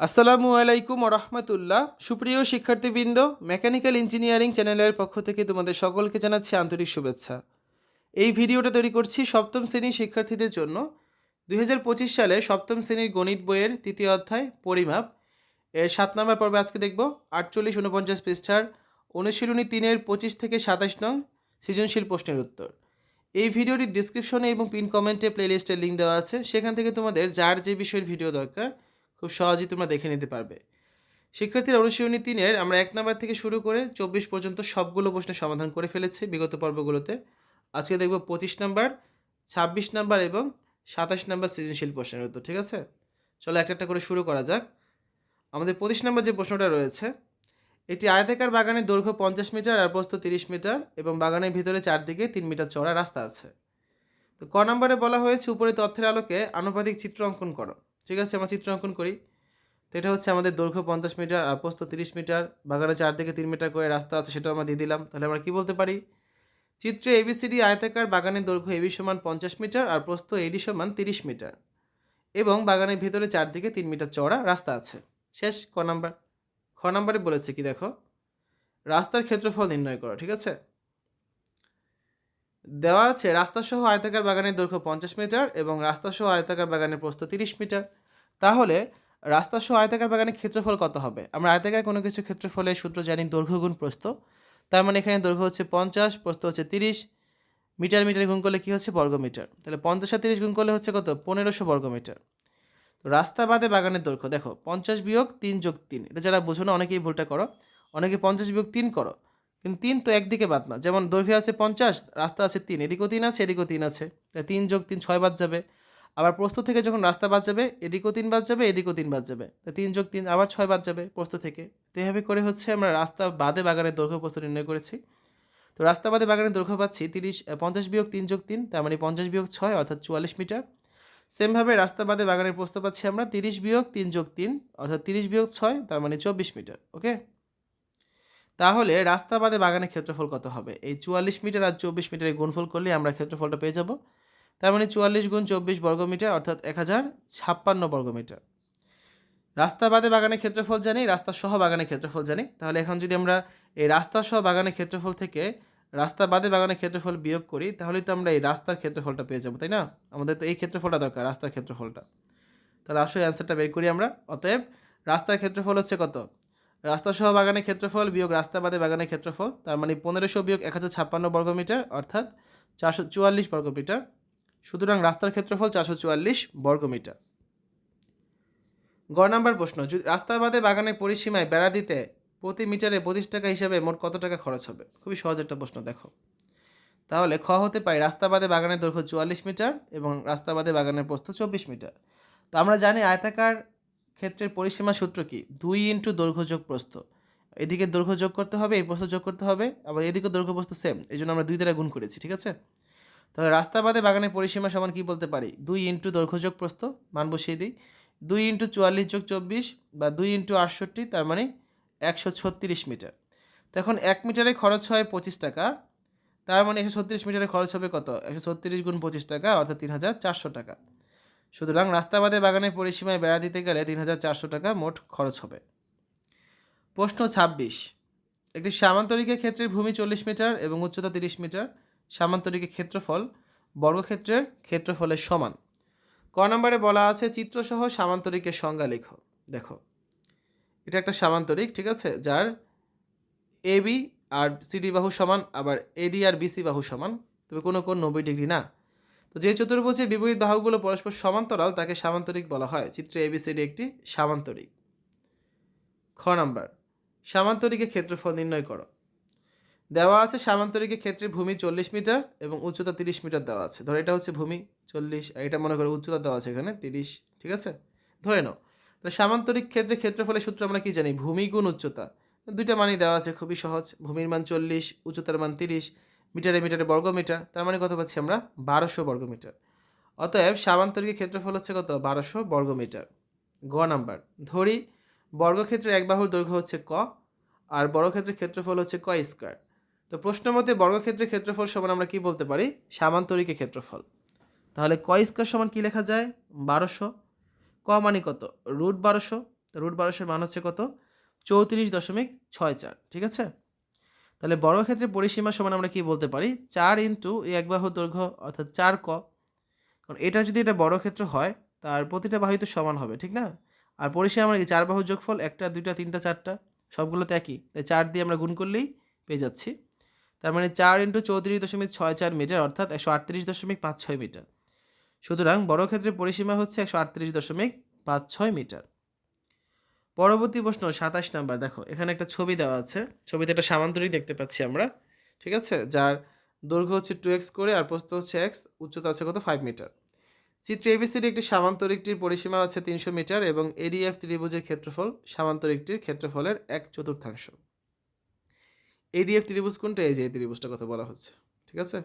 আসসালামু আলাইকুম রহমতুল্লাহ। সুপ্রিয় শিক্ষার্থীবৃন্দ, মেকানিক্যাল ইঞ্জিনিয়ারিং চ্যানেলের পক্ষ থেকে তোমাদের সকলকে জানাচ্ছি আন্তরিক শুভেচ্ছা। এই ভিডিওটা তৈরি করছি সপ্তম শ্রেণির শিক্ষার্থীদের জন্য। দুই হাজার পঁচিশ সালে সপ্তম শ্রেণির গণিত বইয়ের তৃতীয় অধ্যায়, পরিমাপ। এর সাত নম্বর পর্বে আজকে দেখব, আটচল্লিশ উনপঞ্চাশ পৃষ্ঠার অনুশীলনী তিনের পঁচিশ থেকে সাতাশ নং সৃজনশীল প্রশ্নের উত্তর। এই ভিডিওটির ডিসক্রিপশনে এবং পিন কমেন্টে প্লেলিস্টের লিঙ্ক দেওয়া আছে। সেখান থেকে তোমাদের যার যে বিষয়ের ভিডিও দরকার খুব সহজেই তোমরা দেখে নিতে পারবে। শিক্ষার্থীর অনুশীলনী তিনের আমরা এক নাম্বার থেকে শুরু করে চব্বিশ পর্যন্ত সবগুলো প্রশ্নের সমাধান করে ফেলেছি বিগত পর্বগুলোতে। আজকে দেখব পঁচিশ নাম্বার, ছাব্বিশ নাম্বার এবং সাতাশ নাম্বার সৃজনশীল প্রশ্নের উত্তর, ঠিক আছে? চলো একটা একটা করে শুরু করা যাক। আমাদের পঁচিশ নাম্বার যে প্রশ্নটা রয়েছে, এটি আয়তাকার বাগানের দৈর্ঘ্য পঞ্চাশ মিটার আর প্রস্থ তিরিশ মিটার এবং বাগানের ভিতরে চারদিকে তিন মিটার চড়া রাস্তা আছে। তো ক নম্বরে বলা হয়েছে, উপরে তথ্যের আলোকে আনুপাতিক চিত্র অঙ্কন করো। ঠিক আছে, আমরা চিত্র অঙ্কন করি। তো এটা হচ্ছে আমাদের দৈর্ঘ্য পঞ্চাশ মিটার আর প্রস্থ তিরিশ মিটার। বাগানের চারদিকে তিন মিটার করে রাস্তা আছে, সেটাও আমরা দিয়ে দিলাম। তাহলে আমরা কী বলতে পারি? চিত্রে এবিসিডি আয়তাকার বাগানের দৈর্ঘ্য এবি সমান পঞ্চাশ মিটার আর প্রস্থ এডি সমান তিরিশ মিটার। এবং বাগানের ভিতরে চারদিকে তিন মিটার চওড়া রাস্তা আছে। শেষ, ক নাম্বার। খ নাম্বারে বলেছে কি দেখো? রাস্তার ক্ষেত্রফল নির্ণয় করো, ঠিক আছে? দেওয়া আছে, রাস্তাসহ আয়তাকার বাগানের দৈর্ঘ্য পঞ্চাশ মিটার এবং রাস্তাসহ আয়তাকার বাগানের প্রস্থ তিরিশ মিটার। তাহলে রাস্তাসহ আয়তাকার বাগানের ক্ষেত্রফল কত হবে? আমরা আয়তাকার কোনো কিছু ক্ষেত্রফলের সূত্র জানি দৈর্ঘ্য গুণ প্রস্থ। তার মানে এখানে দৈর্ঘ্য হচ্ছে পঞ্চাশ, প্রস্থ হচ্ছে তিরিশ। মিটার মিটার গুণ করলে কী হচ্ছে? বর্গ মিটার। তাহলে পঞ্চাশ আর তিরিশ গুণ করলে হচ্ছে কত? পনেরোশো বর্গ মিটার। তো রাস্তা বাদে বাগানের দৈর্ঘ্য, দেখো, পঞ্চাশ বিয়োগ তিন যোগ তিন। এটা যারা বোঝো না, অনেকেই ভুলটা করো। অনেকে পঞ্চাশ বিয়োগ তিন করো। কিন্তু তিন তো একদিকে বাদ না। যেমন দৈর্ঘ্য আছে পঞ্চাশ, রাস্তা আছে তিন, এদিকেও তিন আছে, এদিকেও তিন আছে। তাই তিন যোগ তিন ছয় বাদ যাবে। আবার প্রস্থ থেকে যখন রাস্তা বাদ যাবে, এদিকেও তিন বাদ যাবে, এদিকেও তিন বাদ যাবে। তাই তিন যোগ তিন, আবার ছয় বাদ যাবে প্রস্থ থেকে। তো এভাবে করে হচ্ছে আমরা রাস্তা বাদে বাগানের দৈর্ঘ্য প্রস্তুত নির্ণয় করেছি। তো রাস্তা বাদে বাগানের দৈর্ঘ্য পাচ্ছি তিরিশ পঞ্চাশ বিয়োগ তিন যোগ তিন, তার মানে পঞ্চাশ বিয়োগ ছয়, অর্থাৎ চুয়াল্লিশ মিটার। সেমভাবে রাস্তা বাদে বাগানের প্রস্থ পাচ্ছি আমরা তিরিশ বিয়োগ তিন যোগ তিন, অর্থাৎ তিরিশ বিয়োগ ছয়, তার মানে চব্বিশ মিটার, ওকে? তাহলে রাস্তা বাদে বাগানের ক্ষেত্রফল কত হবে? এই চুয়াল্লিশ মিটার আর চব্বিশ মিটারের গুণফল করলে আমরা ক্ষেত্রফলটা পেয়ে যাব। তার মানে চুয়াল্লিশ গুণ চব্বিশ বর্গমিটার অর্থাৎ এক হাজার ছাপ্পান্ন বর্গমিটার রাস্তা বাদে বাগানের ক্ষেত্রফল জানি রাস্তা সহ বাগানের ক্ষেত্রফল জানি। তাহলে এখন যদি আমরা এই রাস্তা সহ বাগানের ক্ষেত্রফল থেকে রাস্তা বাদে বাগানের ক্ষেত্রফল বিয়োগ করি তাহলে তো আমরা এই রাস্তার ক্ষেত্রফলটা পেয়ে যাব, তাই না? আমাদের তো এই ক্ষেত্রফলটা দরকার, রাস্তার ক্ষেত্রফলটা। তাহলে আসলে অ্যান্সারটা বের করি আমরা। অতএব রাস্তার ক্ষেত্রফল হচ্ছে কত? রাস্তা সহ বাগানের ক্ষেত্রফল বিয়োগ রাস্তা বাদে বাগানের ক্ষেত্রফল, তার মানে পনেরোশো বিয়োগ এক হাজার ছাপ্পান্ন বর্গমিটার অর্থাৎ চারশো চুয়াল্লিশ বর্গমিটার সুতরাং রাস্তার ক্ষেত্রফল চারশো চুয়াল্লিশ বর্গমিটার গ নাম্বার প্রশ্ন রাস্তা বাদে বাগানের পরিসীমায় বেড়া দিতে প্রতি মিটারে পঁচিশ টাকা হিসাবে মোট কত টাকা খরচ হবে? খুবই সহজ একটা প্রশ্ন, দেখো। তাহলে খ হতে পারে রাস্তা বাদে বাগানের দৈর্ঘ্য চুয়াল্লিশ মিটার এবং রাস্তা বাদে বাগানের প্রস্থ চব্বিশ মিটার। তো আমরা জানি আয়তাকার ক্ষেত্রের পরিসীমা সূত্র কি? দুই ইন্টু দৈর্ঘ্য যোগ প্রস্থ। এদিকে দৈর্ঘ্য যোগ করতে হবে, এই প্রস্থ যোগ করতে হবে, আবার এদিকে দৈর্ঘ্য প্রস্থ সেম এই জন্য আমরা দুই দ্বারা গুণ করেছি, ঠিক আছে? তাহলে রাস্তা বাদে বাগানের পরিসীমা সমান কি বলতে পারি? দুই ইন্টু দৈর্ঘ্য যোগ প্রস্থ, মান বসিয়ে দিই। দুই ইন্টু চুয়াল্লিশ যোগ চব্বিশ বা দুই ইন্টু আটষট্টি, তার মানে একশো ছত্রিশ মিটার। তো এখন এক মিটারে খরচ হয় পঁচিশ টাকা, তার মানে একশো ছত্রিশ মিটারে খরচ হবে কত? একশো ছত্রিশ গুণ পঁচিশ টাকা, অর্থাৎ তিন হাজার চারশো টাকা। সুতরাং রাস্তা বাদে বাগানের পরিসীমায় বেড়া দিতে গেলে তিন হাজার চারশো টাকা মোট খরচ হবে। প্রশ্ন ছাব্বিশ। একটি সামান্তরিকের ক্ষেত্রের ভূমি চল্লিশ মিটার এবং উচ্চতা তিরিশ মিটার। সামান্তরিকের ক্ষেত্রফল বর্গক্ষেত্রের ক্ষেত্রফলের সমান। ক নম্বরে বলা আছে, চিত্রসহ সামান্তরিকের সংজ্ঞা লেখো। দেখো, এটা একটা সামান্তরিক, ঠিক আছে, যার এবি আর সিডি বাহু সমান, আবার এডি আর বিসি বাহু সমান। তবে কোনো কোন নব্বই ডিগ্রি না। তো যে চতুর্ভুজে বিপরীত বাহুগুলো পরস্পর সমান্তরাল, তাকে সামান্তরিক বলা হয়। চিত্রে এবিসিডি একটি সামান্তরিক। খ নাম্বার, সামান্তরিকের ক্ষেত্রফল নির্ণয় করো। দেওয়া আছে সামান্তরিকের ক্ষেত্রে ভূমি চল্লিশ মিটার এবং উচ্চতা তিরিশ মিটার দেওয়া আছে। ধরো এটা হচ্ছে ভূমি চল্লিশ আর এটা মনে করো উচ্চতা দেওয়া আছে এখানে তিরিশ, ঠিক আছে? ধরে নাও তো সামান্তরিক ক্ষেত্রে ক্ষেত্রফলের সূত্র আমরা কি জানি? ভূমি গুণ উচ্চতা। দুইটা মানই দেওয়া আছে, খুবই সহজ। ভূমির মান চল্লিশ, উচ্চতার মান তিরিশ মিটারে মিটারে বর্গ মিটার তার মানে কত পাচ্ছি আমরা? বারোশো বর্গ মিটার অতএব সামান্তরিকের ক্ষেত্রফল হচ্ছে কত? বারোশো বর্গ মিটার গ নাম্বার। ধরি বর্গক্ষেত্রের এক বাহুর দৈর্ঘ্য হচ্ছে ক, আর বর্গক্ষেত্রের ক্ষেত্রফল হচ্ছে ক স্কোয়ার। তো প্রশ্ন মতে বর্গক্ষেত্রের ক্ষেত্রফল সমান আমরা কি বলতে পারি? সামান্তরিকের ক্ষেত্রফল। তাহলে ক স্কোয়ার সমান কি লেখা যায়? বারোশো। ক মানে কত? রুট বারোশো। রুট বারোশোর মান হচ্ছে কত? চৌত্রিশ দশমিক ছয় চার। ঠিক আছে? তাহলে বর্গক্ষেত্রে পরিসীমা সমান আমরা কি বলতে পারি? চার ইন্টু এই এক বাহু দৈর্ঘ্য অর্থাৎ চার ক। কারণ এটা যদি এটা বর্গক্ষেত্র হয়, তার প্রতিটা বাহু তো সমান হবে, ঠিক না? আর পরিসীমা আমরা কি? চার বাহু যোগফল একটা, দুইটা, তিনটা, চারটা সবগুলোতে একই। তাই চার দিয়ে আমরা গুণ করলেই পেয়ে যাচ্ছি। তার মানে চার ইন্টু চৌত্রিশ দশমিক ছয় চার মিটার, অর্থাৎ একশো আটত্রিশ দশমিক পাঁচ ছয় মিটার। সুতরাং বড় ক্ষেত্রে পরিসীমা হচ্ছে একশো আটত্রিশ দশমিক পাঁচ ছয় মিটার। পরবর্তী প্রশ্ন, সাতাশ নাম্বার। দেখো, এখানে একটা ছবি দেওয়া আছে। ছবিতে একটা সামান্তরিক দেখতে পাচ্ছি আমরা, ঠিক আছে? যার দৈর্ঘ্য হচ্ছে টু এক্স করে আর প্রস্থ হচ্ছে এক্স উচ্চতা আছে কত? ফাইভ মিটার চিত্র এবিসিডি একটি সামান্তরিকটির পরিসীমা আছে তিনশো মিটার এবং এডিএফ ত্রিভুজের ক্ষেত্রফল সামান্তরিকটির ক্ষেত্রফলের এক চতুর্থাংশ। এডিএফ ত্রিভুজ কোনটা? এই যে, এই ত্রিভুজটা কথা বলা হচ্ছে, ঠিক আছে?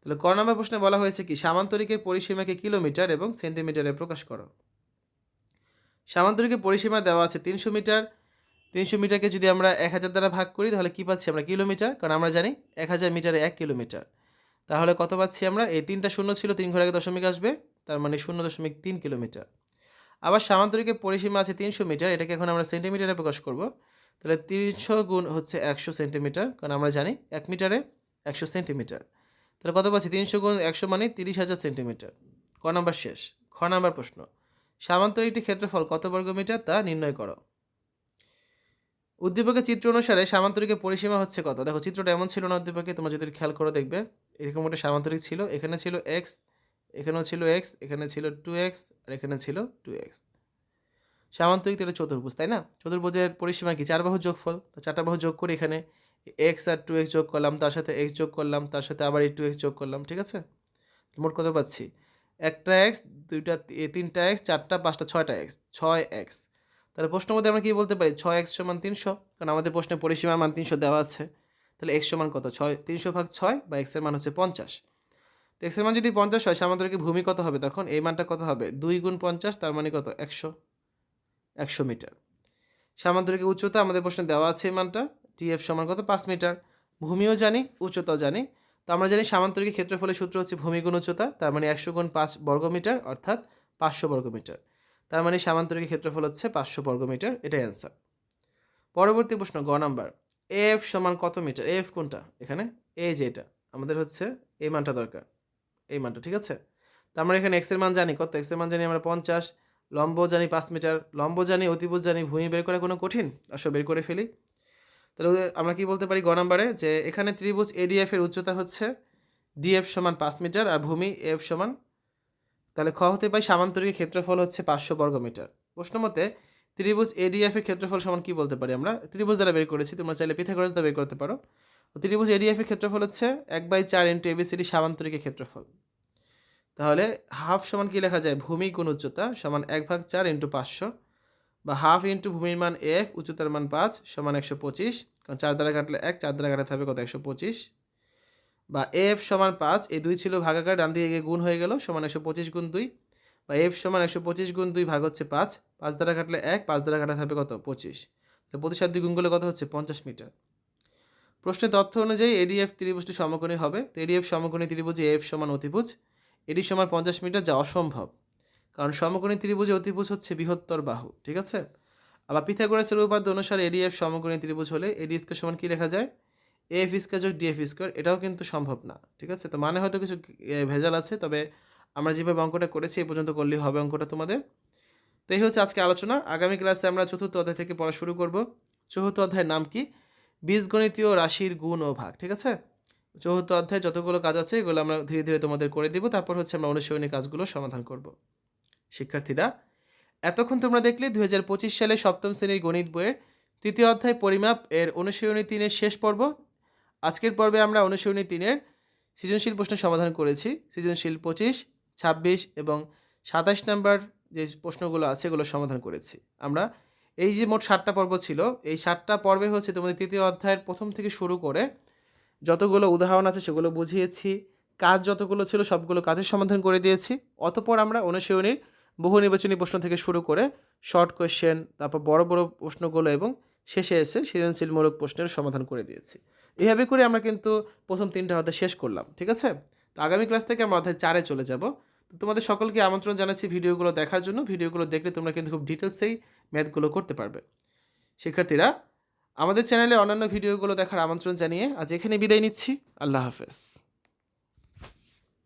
তাহলে ক নম্বর প্রশ্নে বলা হয়েছে কি? সামান্তরিকের পরিসীমাকে কিলোমিটার এবং সেন্টিমিটারে প্রকাশ করো। সামান্তরিকের পরিসীমা দেওয়া আছে তিনশো মিটার। তিনশো মিটারকে যদি আমরা এক হাজার দ্বারা ভাগ করি, তাহলে কী পাচ্ছি আমরা কিলোমিটার? কারণ আমরা জানি এক হাজার মিটারে এক কিলোমিটার। তাহলে কত পাচ্ছি আমরা? এই তিনটা শূন্য ছিল, তিন ঘর দশমিক আসবে, তার মানে শূন্য দশমিক তিন কিলোমিটার। আবার সামান্তরিকের পরিসীমা আছে তিনশো মিটার, এটাকে এখন আমরা সেন্টিমিটারে প্রকাশ করব। তাহলে তিনশো গুণ হচ্ছে একশো সেন্টিমিটার, কারণ আমরা জানি এক মিটারে একশো সেন্টিমিটার। তাহলে কত পাচ্ছি? তিনশো গুণ একশো মানে তিরিশ হাজার সেন্টিমিটার। ক নাম্বার শেষ, খ নাম্বার প্রশ্ন। সামান্তরিকটি ক্ষেত্রফল কত বর্গমিটার তা নির্ণয় করো। উদ্দীপকের চিত্র অনুসারে সামান্তরিকের পরিসীমা হচ্ছে কত? দেখো, চিত্রটা এমন ছিল না উদ্দীপকে, তোমরা যদি খেয়াল করে দেখবে, এরকম একটা সামান্তরিক ছিল, এখানে ছিল এক্স এখানেও ছিল এক্স এখানে ছিল টু এক্স আর এখানে ছিল টু এক্স সামান্তরিক তো এটা চতুর্ভুজ, তাই না? চতুর্ভুজের পরিসীমা কি? চার বাহু যোগফল, তো চারটা বাহু যোগ করে এখানে এক্স আর টু এক্স যোগ করলাম, তার সাথে এক্স যোগ করলাম, তার সাথে আবার এই টু এক্স যোগ করলাম, ঠিক আছে? মোট কত পাচ্ছি? একটা এক্স, দুইটা তিনটা এক্স, চারটা, পাঁচটা, ছয়টা এক্স, ছয় এক্স। তাহলে প্রশ্নের মধ্যে আমরা কী বলতে পারি? ছয় এক্স সমান তিনশো? কারণ আমাদের প্রশ্নে পরিসীমার মান তিনশো দেওয়া আছে। তাহলে এক্স সমান কত? ছয়, তিনশো ভাগ ছয় বা এক্সের মান হচ্ছে পঞ্চাশ। তো এক্সের মান যদি পঞ্চাশ হয়, সামান্তরিক ভূমি কত হবে তখন? এই মানটা কত হবে? দুই গুণ পঞ্চাশ, তার মানে কত? একশো। একশো মিটার। সামান্তরিক উচ্চতা আমাদের প্রশ্নে দেওয়া আছে এই মানটা। টিএফ সমান কত? পাঁচ মিটার। ভূমিও জানি, উচ্চতাও জানি। তো আমরা জানি সামান্তরিক ক্ষেত্রফলের সূত্র হচ্ছে ভূমি গুণ উচ্চতা, তার মানে একশো গুণ পাঁচ বর্গমিটার, অর্থাৎ পাঁচশো বর্গমিটার। তার মানে সামান্তরিক ক্ষেত্রফল হচ্ছে পাঁচশো বর্গমিটার, এটাই অ্যান্সার পরবর্তী প্রশ্ন, গ নাম্বার। এফ সমান কত মিটার? এফ কোনটা? এখানে এ যে এটা। আমাদের হচ্ছে এই মানটা দরকার। এই মানটা, ঠিক আছে? তো আমরা এখানে এক্সের মান জানি, কত? এক্সের মান জানি আমরা পঞ্চাশ, লম্ব জানি পাঁচ মিটার, লম্ব জানি, অতিভুজ জানি, ভূমি বের করা কোনো কঠিন? আসো বের করে ফেলি। তাহলে আমরা কি বলতে পারি গ নাম্বারে? যে এখানে ত্রিভুজ এডিএফ এর উচ্চতা হচ্ছে ডিএফ সমান পাঁচ মিটার আর ভূমি এফ সমান, তাহলে খ হতে পাই সামান্তরিক ক্ষেত্রফল হচ্ছে পাঁচশো বর্গমিটার প্রশ্ন মতে ত্রিভুজ এডিএফ এর ক্ষেত্রফল সমান কি বলতে পারি আমরা? ত্রিভুজ দ্বারা বের করেছি, তোমরা চাইলে পিথাগোরাস দ্বারা বের করতে পারো। ত্রিভুজ এডিএফ এর ক্ষেত্রফল হচ্ছে এক বাই চার ইন্টু এবিসিডি সামান্তরিকের ক্ষেত্রফল। তাহলে হাফ সমান কি লেখা যায়? ভূমি গুণ উচ্চতা সমান এক ভাগ চার ইন্টু পাঁচশো। বা হাফ ইন্টু ভূমির মান এফ, উচ্চতার মান পাঁচ, সমান একশো পঁচিশ। কারণ চার দ্বারা কাটলে এক, চার দ্বারা কাটাতে হবে কত? একশো পঁচিশ। বা এফ সমান পাঁচ, এই দুই ছিল ভাগাকার, ডান দিকে গিয়ে গুণ হয়ে গেল, সমান একশো পঁচিশ গুণ দুই। বা এফ সমান একশো পঁচিশ গুণ দুই ভাগ হচ্ছে পাঁচ পাঁচ দ্বারা কাটলে এক, পাঁচ দ্বারা কাটাতে হবে কত? পঁচিশ। তো পঁচিশ আর দুই গুণ করলে কত হচ্ছে? পঞ্চাশ মিটার। প্রশ্নের তথ্য অনুযায়ী এডিএফ ত্রিভুজটি সমকোণী হবে। তো এডিএফ সমকোণী ত্রিভুজে এফ সমান অতিভুজ। এডি সমান পঞ্চাশ মিটার, যা অসম্ভব। কারণ সমকোণী ত্রিভুজে অতিভুজ হচ্ছে বৃহত্তর বাহু, ঠিক আছে? আবার পিথাগোরাসের উপাদ্য অনুসারে এডিএফ সমকোণী ত্রিভুজ হলে এডি স্কোয়ার সমান কী লেখা যায়? এফ স্কোয়ার যোগ ডিএফ স্কোয়ার এটাও কিন্তু সম্ভব না, ঠিক আছে? তো মানে হয়তো কিছু ভেজাল আছে, তবে আমরা যেভাবে অঙ্কটা করেছি এই পর্যন্ত করলেই হবে অঙ্কটা তোমাদের। তো এই হচ্ছে আজকে আলোচনা। আগামী ক্লাসে আমরা চতুর্থ অধ্যায় থেকে পড়া শুরু করব। চতুর্থ অধ্যায়ের নাম কি? বীজগণিতীয় রাশির গুণ ও ভাগ, ঠিক আছে? চতুর্থ অধ্যায়ে যতগুলো কাজ আছে এগুলো আমরা ধীরে ধীরে তোমাদের করে দিব। তারপর হচ্ছে আমরা অনুশীলনী কাজগুলো সমাধান করব। শিক্ষার্থীরা, এতক্ষণ তোমরা দেখলে দুই হাজার পঁচিশ সালে সপ্তম শ্রেণির গণিত বইয়ের তৃতীয় অধ্যায় পরিমাপ এর অনুশীলনী তিনের শেষ পর্ব। আজকের পর্বে আমরা অনুশীলনী তিনের সৃজনশীল প্রশ্ন সমাধান করেছি। সৃজনশীল পঁচিশ, ছাব্বিশ এবং সাতাশ নাম্বার যে প্রশ্নগুলো আছে এগুলো সমাধান করেছি। আমরা এই যে মোট সাতটা পর্ব ছিল, এই সাতটা পর্বে হচ্ছে তোমাদের তৃতীয় অধ্যায়ের প্রথম থেকে শুরু করে যতগুলো উদাহরণ আছে সেগুলো বুঝিয়েছি। কাজ যতগুলো ছিল সবগুলো কাজের সমাধান করে দিয়েছি। অতপর আমরা অনুশীলনীর বহু নির্বাচনী প্রশ্ন থেকে শুরু করে শর্ট কোয়েশ্চেন তারপর বড় বড় প্রশ্নগুলো এবং শেষে এসে সৃজনশীলমূলক প্রশ্নের সমাধান করে দিয়েছি। এইভাবে করে আমরা কিন্তু প্রথম তিনটা অধ্যায় শেষ করলাম, ঠিক আছে? তো আগামী ক্লাস থেকে আমরা অধ্যায় চারে চলে যাব। তো তোমাদের সকলকে আমন্ত্রণ জানাচ্ছি ভিডিওগুলো দেখার জন্য। ভিডিওগুলো দেখলে তোমরা কিন্তু খুব ডিটেলসেই ম্যাথগুলো করতে পারবে। শিক্ষার্থীরা, আমাদের চ্যানেলে অন্যান্য ভিডিওগুলো দেখার আমন্ত্রণ জানিয়ে আজ এখানে বিদায় নিচ্ছি। আল্লাহ হাফেজ।